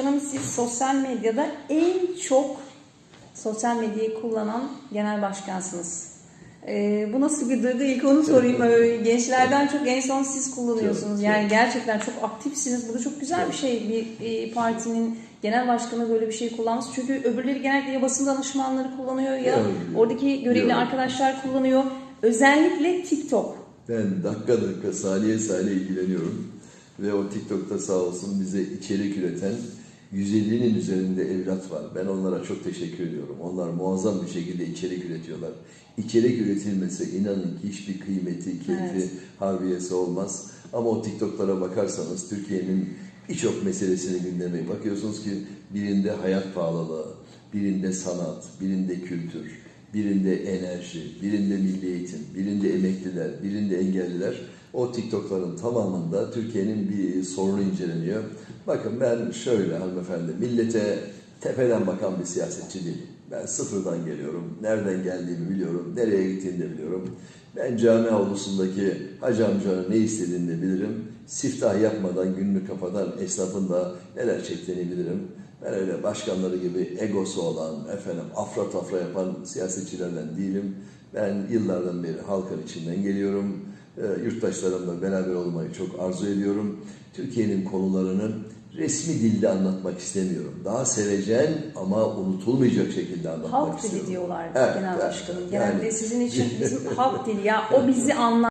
Başkanım siz sosyal medyada en çok sosyal medyayı kullanan genel başkansınız. Ee, bu nasıl bir duygu? İlk onu sorayım. Ee, Gençlerden çok en son siz kullanıyorsunuz. Yani gerçekten çok aktifsiniz. Bu da çok güzel bir şey. Bir e, partinin genel başkanı böyle bir şey kullanması. Çünkü öbürleri genellikle ya basın danışmanları kullanıyor ya oradaki görevli arkadaşlar kullanıyor. Özellikle TikTok. Ben dakika dakika saniye saniye ilgileniyorum. Ve o TikTok'ta sağ olsun bize içerik üreten 150'nin üzerinde evlat var. Ben onlara çok teşekkür ediyorum. Onlar muazzam bir şekilde içerik üretiyorlar. İçerik üretilmese inanın ki hiçbir kıymeti, keyfi, Evet. harbiyesi olmaz. Ama o TikTok'lara bakarsanız Türkiye'nin birçok meselesini gündeme bakıyorsunuz ki birinde hayat pahalılığı, birinde sanat, birinde kültür, birinde enerji, birinde milli eğitim, birinde emekliler, birinde engelliler. O TikTok'ların tamamında Türkiye'nin bir sorunu inceleniyor. Bakın ben şöyle hanımefendi, millete tepeden bakan bir siyasetçi değilim. Ben sıfırdan geliyorum, nereden geldiğimi biliyorum, nereye gittiğini de biliyorum. Ben cami avlusundaki hacı amcanın ne istediğini de bilirim. Siftah yapmadan, gününü kapadan esnafın da neler çektiğini bilirim. Ben öyle başkanları gibi egosu olan, efendim afra tafra yapan siyasetçilerden değilim. Ben yıllardan beri halkın içinden geliyorum. E, yurttaşlarımla beraber olmayı çok arzu ediyorum. Türkiye'nin konularını resmi dilde anlatmak istemiyorum. Daha sevecen ama unutulmayacak şekilde anlatmak Halk istiyorum. dili diyorlar Evet, genel evet. başkanım. Yani- Genelde sizin için bizim halk dili ya o bizi anlar.